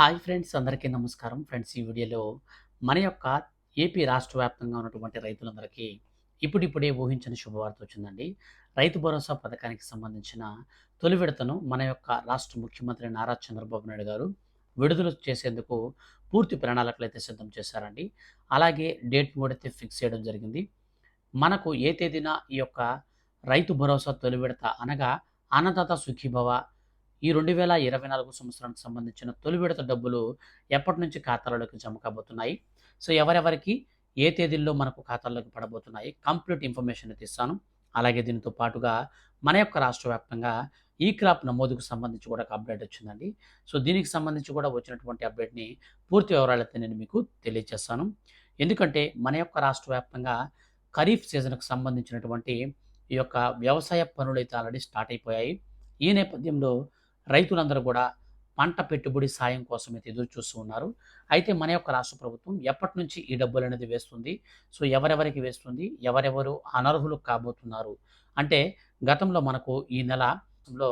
Hi friends అందరికీ నమస్కారం. Friends ఈ వీడియోలో మన యొక్క ఏపీ రాష్ట్ర వ్యాప్తంగా ఉన్నటువంటి రైతులందరికీ ఇప్పుడిప్పుడే ఊహించిన శుభవార్త వచ్చిందండి. రైతు భరోసా పథకానికి సంబంధించిన తొలి విడతను మన యొక్క రాష్ట్ర ముఖ్యమంత్రి నారా చంద్రబాబు నాయుడు గారు విడుదల చేసేందుకు పూర్తి ప్రణాళికలు అయితే సిద్ధం చేశారండి. అలాగే డేట్ కూడా అయితే ఫిక్స్ చేయడం జరిగింది. మనకు ఏ తేదీన ఈ యొక్క రైతు భరోసా తొలి విడత అనగా అన్నదాత సుఖీభవ ఈ రెండు వేల ఇరవై నాలుగు సంవత్సరానికి సంబంధించిన తొలి విడత డబ్బులు ఎప్పటి నుంచి ఖాతాలలోకి జమ కాబోతున్నాయి? సో ఎవరెవరికి ఏ తేదీల్లో మనకు ఖాతాల్లోకి పడబోతున్నాయి? కంప్లీట్ ఇన్ఫర్మేషన్ తీస్తాను. ఇస్తాను అలాగే దీనితో పాటుగా మన యొక్క రాష్ట్ర వ్యాప్తంగా ఈ క్రాప్ నమోదుకు సంబంధించి కూడా ఒక అప్డేట్ వచ్చిందండి. సో దీనికి సంబంధించి కూడా వచ్చినటువంటి అప్డేట్ని పూర్తి వివరాలు అయితే నేను మీకు తెలియజేస్తాను. ఎందుకంటే మన యొక్క రాష్ట్ర వ్యాప్తంగా ఖరీఫ్ సీజన్కు సంబంధించినటువంటి ఈ యొక్క వ్యవసాయ పనులు అయితే ఆల్రెడీ స్టార్ట్ అయిపోయాయి. ఈ నేపథ్యంలో రైతులందరూ కూడా పంట పెట్టుబడి సాయం కోసం అయితే ఎదురు చూస్తూ ఉన్నారు. అయితే మన యొక్క రాష్ట్ర ప్రభుత్వం ఎప్పటి నుంచి ఈ డబ్బులు అనేది వేస్తుంది? సో ఎవరెవరికి వేస్తుంది? ఎవరెవరు అనర్హులు కాబోతున్నారు? అంటే గతంలో మనకు ఈ నెలలో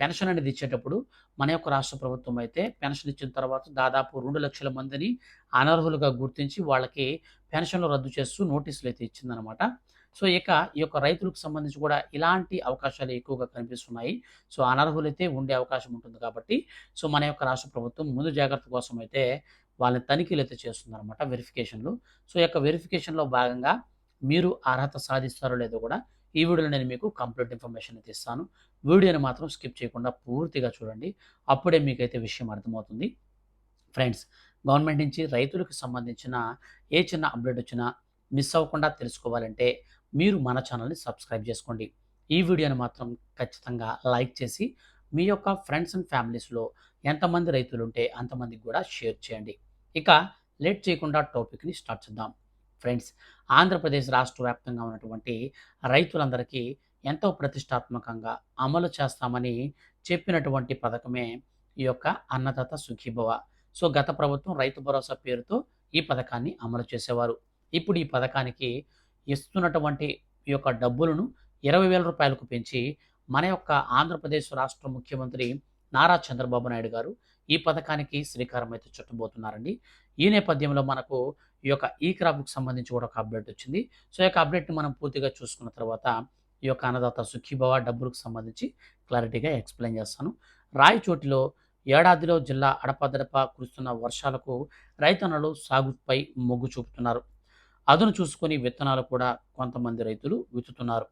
పెన్షన్ అనేది ఇచ్చేటప్పుడు మన యొక్క రాష్ట్ర ప్రభుత్వం అయితే పెన్షన్ ఇచ్చిన తర్వాత దాదాపు రెండు లక్షల మందిని అనర్హులుగా గుర్తించి వాళ్ళకి పెన్షన్లు రద్దు చేస్తూ నోటీసులు అయితే ఇచ్చిందనమాట. సో ఇక ఈ యొక్క రైతులకు సంబంధించి కూడా ఇలాంటి అవకాశాలు ఎక్కువగా కనిపిస్తున్నాయి. సో అనర్హులైతే ఉండే అవకాశం ఉంటుంది కాబట్టి సో మన యొక్క రాష్ట్ర ప్రభుత్వం ముందు జాగ్రత్త కోసం అయితే వాళ్ళని తనిఖీలు అయితే చేస్తుందన్నమాట వెరిఫికేషన్లు సో ఈ యొక్క వెరిఫికేషన్లో భాగంగా మీరు అర్హత సాధిస్తారో లేదో కూడా ఈ వీడియోలో నేను మీకు కంప్లీట్ ఇన్ఫర్మేషన్ అయితే ఇస్తాను. వీడియోని మాత్రం స్కిప్ చేయకుండా పూర్తిగా చూడండి. అప్పుడే మీకైతే విషయం అర్థమవుతుంది. ఫ్రెండ్స్ గవర్నమెంట్ నుంచి రైతులకు సంబంధించిన ఏ చిన్న అప్డేట్ వచ్చినా మిస్ అవ్వకుండా తెలుసుకోవాలంటే మీరు మన ఛానల్ని సబ్స్క్రైబ్ చేసుకోండి. ఈ వీడియోని మాత్రం ఖచ్చితంగా లైక్ చేసి మీ యొక్క ఫ్రెండ్స్ అండ్ ఫ్యామిలీస్లో ఎంతమంది రైతులు ఉంటే అంతమందికి కూడా షేర్ చేయండి. ఇక లేట్ చేయకుండా టాపిక్ని స్టార్ట్ చేద్దాం. ఫ్రెండ్స్ ఆంధ్రప్రదేశ్ రాష్ట్ర వ్యాప్తంగా ఉన్నటువంటి రైతులందరికీ ఎంతో ప్రతిష్టాత్మకంగా అమలు చేస్తామని చెప్పినటువంటి పథకమే ఈ యొక్క అన్నదాత సుఖీభవ. సో గత ప్రభుత్వం రైతు భరోసా పేరుతో ఈ పథకాన్ని అమలు చేసేవారు. ఇప్పుడు ఈ పథకానికి ఇస్తున్నటువంటి ఈ యొక్క డబ్బులను ఇరవై వేల రూపాయలకు పెంచి మన యొక్క ఆంధ్రప్రదేశ్ రాష్ట్ర ముఖ్యమంత్రి నారా చంద్రబాబు నాయుడు గారు ఈ పథకానికి శ్రీకారం అయితే చుట్టబోతున్నారండి. ఈ నేపథ్యంలో మనకు ఈ యొక్క ఈ క్రాప్కి సంబంధించి కూడా ఒక అప్డేట్ వచ్చింది. సో ఈ యొక్క అప్డేట్ని మనం పూర్తిగా చూసుకున్న తర్వాత ఈ యొక్క అన్నదాత సుఖీభవ డబ్బులకు సంబంధించి క్లారిటీగా ఎక్స్ప్లెయిన్ చేస్తాను. రాయచోటిలో ఏడాదిలో జిల్లా అడపదడప కురుస్తున్న వర్షాలకు రైతన్నలు సాగుపై మొగ్గు చూపుతున్నారు. అదును చూసుకొని విత్తనాలు కూడా కొంతమంది రైతులు విత్తుతున్నారు.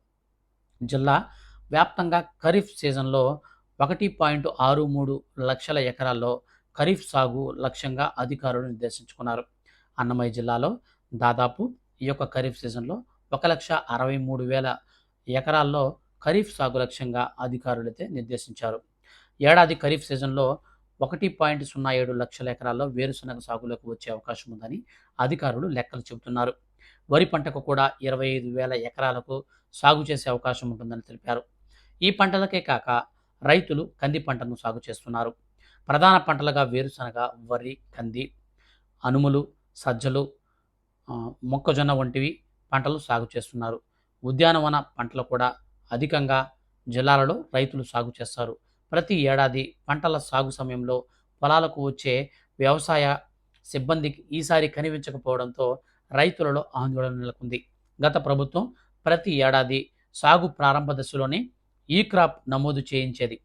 జిల్లా వ్యాప్తంగా ఖరీఫ్ సీజన్లో ఒకటి పాయింట్ ఆరు మూడు లక్షల ఎకరాల్లో ఖరీఫ్ సాగు లక్ష్యంగా అధికారులు నిర్దేశించుకున్నారు. అన్నమయ్య జిల్లాలో దాదాపు ఈ యొక్క ఖరీఫ్ సీజన్లో ఒక లక్ష అరవై మూడు వేల ఎకరాల్లో ఖరీఫ్ సాగు లక్ష్యంగా అధికారులైతే నిర్దేశించారు. ఏడాది ఖరీఫ్ సీజన్లో ఒకటి పాయింట్ సున్నా ఏడు లక్షల ఎకరాల్లో వేరుశనగ సాగులోకి వచ్చే అవకాశం ఉందని అధికారులు లెక్కలు చెబుతున్నారు. వరి పంటకు కూడా ఇరవై ఐదు వేల ఎకరాలకు సాగు చేసే అవకాశం ఉంటుందని తెలిపారు. ఈ పంటలకే కాక రైతులు కంది పంటను సాగు చేస్తున్నారు. ప్రధాన పంటలుగా వేరుశనగ వరి కంది అనుములు సజ్జలు మొక్కజొన్న వంటివి పంటలు సాగు చేస్తున్నారు. ఉద్యానవన పంటలు కూడా అధికంగా జిల్లాలలో రైతులు సాగు చేస్తారు. ప్రతి ఏడాది పంటల సాగు సమయంలో పొలాలకు వచ్చే వ్యవసాయ సిబ్బందికి ఈసారి కనిపించకపోవడంతో రైతులలో ఆందోళన నెలకొంది. గత ప్రభుత్వం ప్రతి ఏడాది సాగు ప్రారంభ దశలోనే ఈ క్రాప్ నమోదు చేయించేది.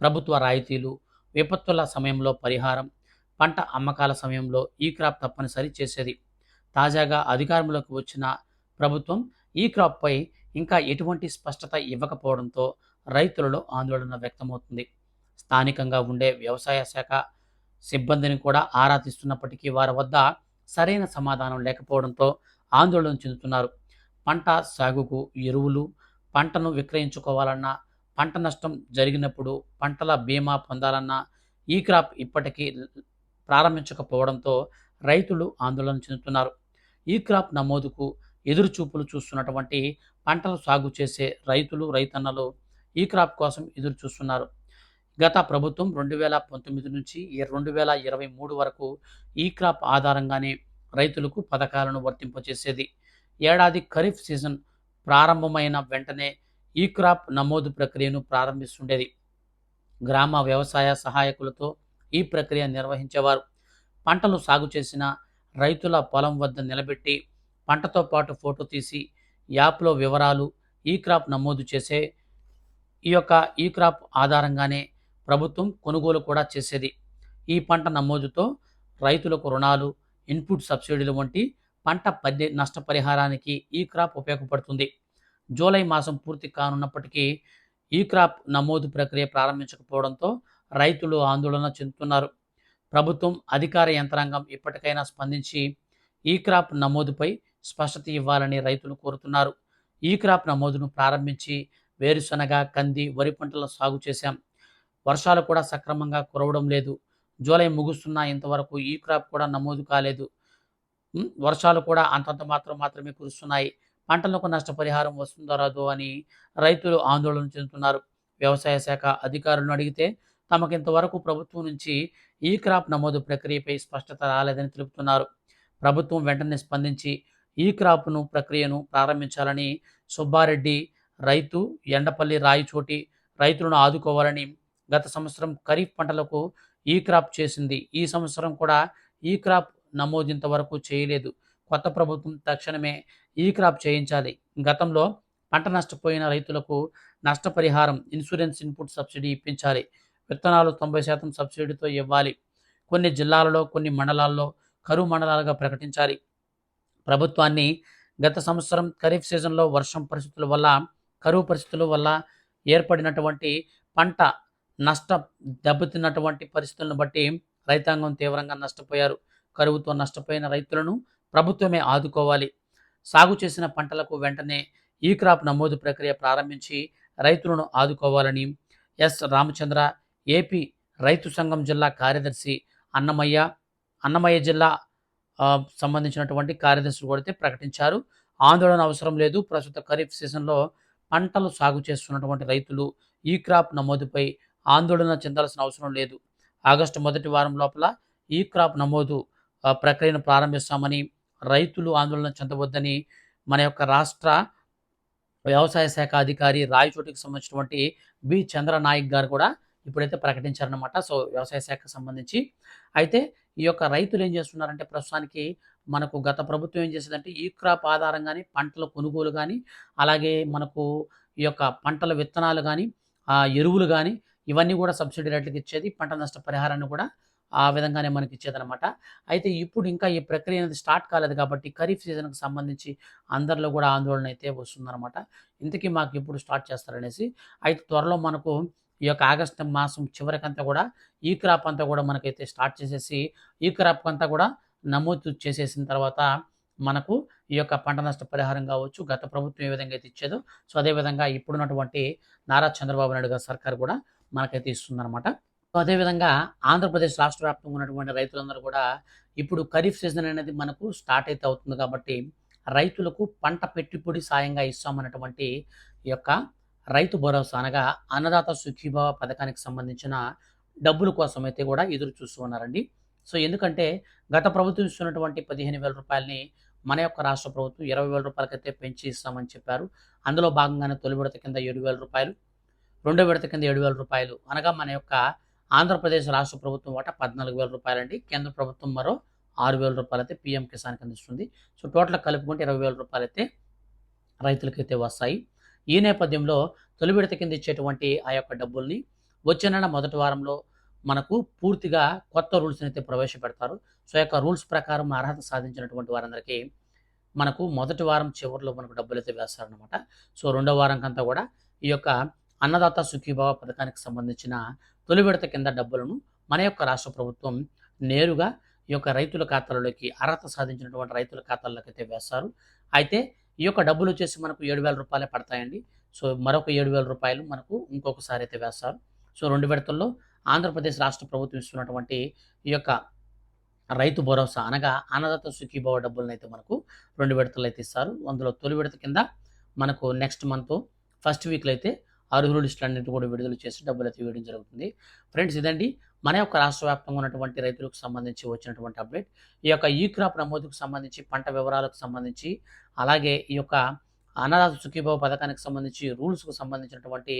ప్రభుత్వ రాయితీలు విపత్తుల సమయంలో పరిహారం పంట అమ్మకాల సమయంలో ఈ క్రాప్ తప్పనిసరి చేసేది. తాజాగా అధికారంలోకి వచ్చిన ప్రభుత్వం ఈ క్రాప్పై ఇంకా ఎటువంటి స్పష్టత ఇవ్వకపోవడంతో రైతులలో ఆందోళన వ్యక్తమవుతుంది. స్థానికంగా ఉండే వ్యవసాయ శాఖ సిబ్బందిని కూడా ఆరా తీస్తున్నప్పటికీ వారి వద్ద సరైన సమాధానం లేకపోవడంతో ఆందోళన చెందుతున్నారు. పంట సాగుకు ఎరువులు పంటను విక్రయించుకోవాలన్నా పంట నష్టం జరిగినప్పుడు పంటల బీమా పొందాలన్నా ఈ క్రాప్ ఇప్పటికీ ప్రారంభించకపోవడంతో రైతులు ఆందోళన చెందుతున్నారు. ఈ క్రాప్ నమోదుకు ఎదురు చూపులు చూస్తున్నటువంటి పంటలు సాగు చేసే రైతులు రైతన్నలు ఈ క్రాప్ కోసం ఎదురు చూస్తున్నారు గత ప్రభుత్వం రెండు వేల పంతొమ్మిది నుంచి రెండు వేల ఇరవై మూడు వరకు ఈ క్రాప్ ఆధారంగానే రైతులకు పథకాలను వర్తింపచేసేది ఏడాది ఖరీఫ్ సీజన్ ప్రారంభమైన వెంటనే ఈ క్రాప్ నమోదు ప్రక్రియను ప్రారంభిస్తుండేది. గ్రామ వ్యవసాయ సహాయకులతో ఈ ప్రక్రియ నిర్వహించేవారు. పంటలు సాగు చేసిన రైతుల పొలం వద్ద నిలబెట్టి పంటతో పాటు ఫోటో తీసి యాప్లో వివరాలు ఈ క్రాప్ నమోదు చేసే ఈ యొక్క ఈ క్రాప్ ఆధారంగానే ప్రభుత్వం కొనుగోలు కూడా చేసేది. ఈ పంట నమోదుతో రైతులకు రుణాలు ఇన్పుట్ సబ్సిడీలు వంటి పంట పద్దె నష్టపరిహారానికి ఈ క్రాప్ ఉపయోగపడుతుంది. జూలై మాసం పూర్తి కానున్నప్పటికీ ఈ క్రాప్ నమోదు ప్రక్రియ ప్రారంభించకపోవడంతో రైతులు ఆందోళన చెందుతున్నారు. ప్రభుత్వం అధికార యంత్రాంగం ఇప్పటికైనా స్పందించి ఈ క్రాప్ నమోదుపై స్పష్టత ఇవ్వాలని రైతులు కోరుతున్నారు. ఈ క్రాప్ నమోదును ప్రారంభించి వేరుశనగ కంది వరి పంటల సాగు చేశాం. వర్షాలు కూడా సక్రమంగా కురవడం లేదు. జూలై ముగుస్తున్న ఇంతవరకు ఈ క్రాప్ కూడా నమోదు కాలేదు. వర్షాలు కూడా అంతంత మాత్రం మాత్రమే కురుస్తున్నాయి. పంటలకు నష్టపరిహారం వస్తుందో రాదో అని రైతులు ఆందోళన చెందుతున్నారు. వ్యవసాయ శాఖ అధికారులను అడిగితే తమకింతవరకు ప్రభుత్వం నుంచి ఈ క్రాప్ నమోదు ప్రక్రియపై స్పష్టత రాలేదని తెలుపుతున్నారు. ప్రభుత్వం వెంటనే స్పందించి ఈ క్రాప్ను ప్రక్రియను ప్రారంభించాలని సుబ్బారెడ్డి రైతు ఎండపల్లి రాయిచోటి రైతులను ఆదుకోవాలని గత సంవత్సరం ఖరీఫ్ పంటలకు ఈ క్రాప్ చేసింది. ఈ సంవత్సరం కూడా ఈ క్రాప్ నమోదు ఇంతవరకు చేయలేదు. కొత్త ప్రభుత్వం తక్షణమే ఈ క్రాప్ చేయించాలి. గతంలో పంట నష్టపోయిన రైతులకు నష్టపరిహారం ఇన్సూరెన్స్ ఇన్పుట్ సబ్సిడీ ఇప్పించాలి. విత్తనాలు తొంభై శాతం సబ్సిడీతో ఇవ్వాలి. కొన్ని జిల్లాలలో కొన్ని మండలాల్లో కరువు మండలాలుగా ప్రకటించాలి. ప్రభుత్వాన్ని గత సంవత్సరం ఖరీఫ్ సీజన్లో వర్షం పరిస్థితుల వల్ల కరువు పరిస్థితుల వల్ల ఏర్పడినటువంటి పంట నష్ట దెబ్బతిన్నటువంటి పరిస్థితులను బట్టి రైతాంగం తీవ్రంగా నష్టపోయారు. కరువుతో నష్టపోయిన రైతులను ప్రభుత్వమే ఆదుకోవాలి. సాగు చేసిన పంటలకు వెంటనే ఈ క్రాప్ నమోదు ప్రక్రియ ప్రారంభించి రైతులను ఆదుకోవాలని ఎస్. రామచంద్ర ఏపీ రైతు సంఘం జిల్లా కార్యదర్శి అన్నమయ్య అన్నమయ్య జిల్లా సంబంధించినటువంటి కార్యదర్శులు కూడా ప్రకటించారు. ఆందోళన అవసరం లేదు. ప్రస్తుత ఖరీఫ్ సీజన్లో పంటలు సాగు చేస్తున్నటువంటి రైతులు ఈ క్రాప్ నమోదుపై ఆందోళన చెందాల్సిన అవసరం లేదు. ఆగస్టు మొదటి వారం లోపల ఈ క్రాప్ నమోదు ప్రక్రియను ప్రారంభిస్తామని రైతులు ఆందోళన చెందవద్దని మన యొక్క రాష్ట్ర వ్యవసాయ శాఖ అధికారి రాయచోటికి సంబంధించినటువంటి బి చంద్రనాయక్ గారు కూడా ఇప్పుడైతే ప్రకటించారనమాట సో వ్యవసాయ శాఖకు సంబంధించి. అయితే ఈ యొక్క రైతులు ఏం చేస్తున్నారంటే ప్రస్తుతానికి మనకు గత ప్రభుత్వం ఏం చేసిందంటే ఈ క్రాప్ ఆధారంగానే పంటల కొనుగోలు కానీ అలాగే మనకు ఈ యొక్క పంటల విత్తనాలు కానీ ఎరువులు కానీ ఇవన్నీ కూడా సబ్సిడీ రేట్లకు ఇచ్చేది పంట నష్ట పరిహారాన్ని కూడా ఆ విధంగానే మనకి ఇచ్చేదనమాట అయితే ఇప్పుడు ఇంకా ఈ ప్రక్రియ అనేది స్టార్ట్ కాలేదు కాబట్టి ఖరీఫ్ సీజన్కి సంబంధించి అందరిలో కూడా ఆందోళన అయితే వస్తుందన్నమాట. ఇంతకీ మాకు ఇప్పుడు స్టార్ట్ చేస్తారనేసి అయితే త్వరలో మనకు ఈ యొక్క ఆగస్టు మాసం చివరికంతా కూడా ఈ క్రాప్ అంతా కూడా మనకైతే స్టార్ట్ చేసేసి ఈ క్రాప్ అంతా కూడా నమోదు చేసేసిన తర్వాత మనకు ఈ యొక్క పంట నష్ట పరిహారం కావచ్చు గత ప్రభుత్వం ఏ విధంగా అయితే ఇచ్చేదో సో అదేవిధంగా ఇప్పుడున్నటువంటి నారా చంద్రబాబు నాయుడు గారి సర్కార్ కూడా మనకైతే ఇస్తుందన్నమాట. అదేవిధంగా ఆంధ్రప్రదేశ్ రాష్ట్ర వ్యాప్తంగా ఉన్నటువంటి రైతులందరూ కూడా ఇప్పుడు ఖరీఫ్ సీజన్ అనేది మనకు స్టార్ట్ అయితే అవుతుంది కాబట్టి రైతులకు పంట పెట్టుబడి సాయంగా ఇస్తామన్నటువంటి ఈ యొక్క రైతు భరోసా అనగా అన్నదాత సుఖీభావ పథకానికి సంబంధించిన డబ్బుల కోసం అయితే కూడా ఎదురు చూస్తూ ఉన్నారండి. సో ఎందుకంటే గత ప్రభుత్వం ఇస్తున్నటువంటి పదిహేను వేల రూపాయలని మన యొక్క రాష్ట్ర ప్రభుత్వం ఇరవై వేల రూపాయలకైతే పెంచి ఇస్తామని చెప్పారు. అందులో భాగంగానే తొలి విడత కింద ఏడు వేల రూపాయలు రెండో విడత కింద ఏడు వేల రూపాయలు అనగా మన యొక్క ఆంధ్రప్రదేశ్ రాష్ట్ర ప్రభుత్వం వాటా పద్నాలుగు వేల రూపాయలండి. కేంద్ర ప్రభుత్వం మరో ఆరు వేల రూపాయలు అయితే పీఎం కిసాన్ అందిస్తుంది సో టోటల్ కలుపుకుంటే ఇరవై వేల రూపాయలు అయితే రైతులకైతే వస్తాయి. ఈ నేపథ్యంలో తొలి విడత కింద ఇచ్చేటువంటి ఆ యొక్క డబ్బుల్ని వచ్చే నెల మొదటి వారంలో మనకు పూర్తిగా కొత్త రూల్స్ని అయితే ప్రవేశపెడతారు. సో యొక్క రూల్స్ ప్రకారం అర్హత సాధించినటువంటి వారందరికీ మనకు మొదటి వారం చివరిలో మనకు డబ్బులు అయితే వేస్తారనమాట సో రెండో వారంకంతా కూడా ఈ యొక్క అన్నదాత సుఖీభావ పథకానికి సంబంధించిన తొలి విడత కింద డబ్బులను మన యొక్క రాష్ట్ర ప్రభుత్వం నేరుగా ఈ యొక్క రైతుల ఖాతాలలోకి అర్హత సాధించినటువంటి రైతుల ఖాతాల్లోకి అయితే వేస్తారు. అయితే ఈ యొక్క డబ్బులు వచ్చేసి మనకు ఏడు వేల రూపాయలే పడతాయండి. సో మరొక ఏడు వేల రూపాయలు మనకు ఇంకొకసారి అయితే వేస్తారు. సో రెండు విడతల్లో ఆంధ్రప్రదేశ్ రాష్ట్ర ప్రభుత్వం ఇస్తున్నటువంటి ఈ యొక్క రైతు భరోసా అనగా అన్నదాత సుఖీభావ డబ్బులను అయితే మనకు రెండు విడతలు అయితే ఇస్తారు. అందులో తొలి విడత కింద మనకు నెక్స్ట్ మంత్ ఫస్ట్ వీక్లో అయితే అర్హుల లిస్టులు అన్నింటి కూడా విడుదల చేసి డబ్బులు అయితే వేయడం జరుగుతుంది. ఫ్రెండ్స్ ఇదండి. మన యొక్క రాష్ట్ర వ్యాప్తంగా ఉన్నటువంటి రైతులకు సంబంధించి వచ్చినటువంటి అప్డేట్. ఈ యొక్క ఈ క్రాప్ నమోదుకు సంబంధించి పంట వివరాలకు సంబంధించి అలాగే ఈ యొక్క అన్నదాత సుఖీభావ పథకానికి సంబంధించి రూల్స్కు సంబంధించినటువంటి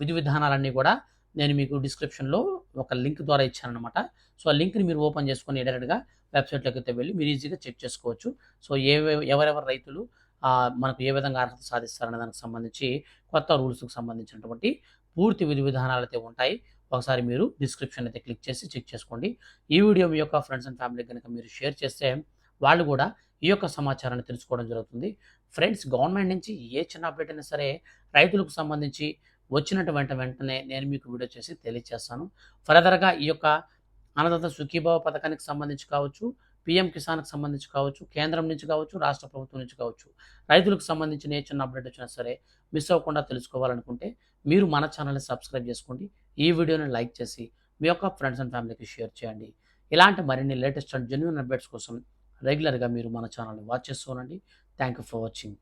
విధి విధానాలన్నీ కూడా నేను మీకు డిస్క్రిప్షన్లో ఒక లింక్ ద్వారా ఇచ్చానమాట సో, ఆ లింక్‌ని మీరు ఓపెన్ చేసుకొని డైరెక్ట్‌గా వెబ్‌సైట్‌లోకి అయితే వెళ్ళి మీరు ఈజీగా చెక్ చేసుకోవచ్చు. సో, ఏ ఎవరెవరు రైతులు మనకు ఏ విధంగా అర్హత సాధిస్తారనే దానికి సంబంధించి కొత్త రూల్స్‌కి సంబంధించినటువంటి పూర్తి విధి అయితే ఉంటాయి. ఒకసారి మీరు డిస్క్రిప్షన్ అయితే క్లిక్ చేసి చెక్ చేసుకోండి. ఈ వీడియో మీ యొక్క ఫ్రెండ్స్ అండ్ ఫ్యామిలీకి కనుక మీరు షేర్ చేస్తే వాళ్ళు కూడా ఈ యొక్క సమాచారాన్ని తెలుసుకోవడం జరుగుతుంది. ఫ్రెండ్స్ గవర్నమెంట్ నుంచి ఏ చిన్న అప్డేట్ అయినా సరే రైతులకు సంబంధించి వచ్చినటువంటి వెంటనే నేను మీకు వీడియో చేసి తెలియజేస్తాను. ఫర్దర్‌గా ఈ యొక్క అన్నదాత సుఖీభావ పథకానికి సంబంధించి కావచ్చు, పీఎం కిసాన్‌కి సంబంధించి కావచ్చు, కేంద్రం నుంచి కావచ్చు, రాష్ట్ర ప్రభుత్వం నుంచి కావచ్చు, రైతులకు సంబంధించిన ఏ చిన్న అప్డేట్ వచ్చినా సరే మిస్ అవ్వకుండా తెలుసుకోవాలనుకుంటే మీరు మన ఛానల్‌ని సబ్స్క్రైబ్ చేసుకోండి. ఈ వీడియోని లైక్ చేసి మీ యొక్క ఫ్రెండ్స్ అండ్ ఫ్యామిలీకి షేర్ చేయండి. ఇలాంటి మరిన్ని లేటెస్ట్ అండ్ జెన్యున్ అప్డేట్స్ కోసం రెగ్యులర్‌గా మీరు మన ఛానల్‌ని వాచ్ చేస్తూ ఉండండి. Thank you for watching.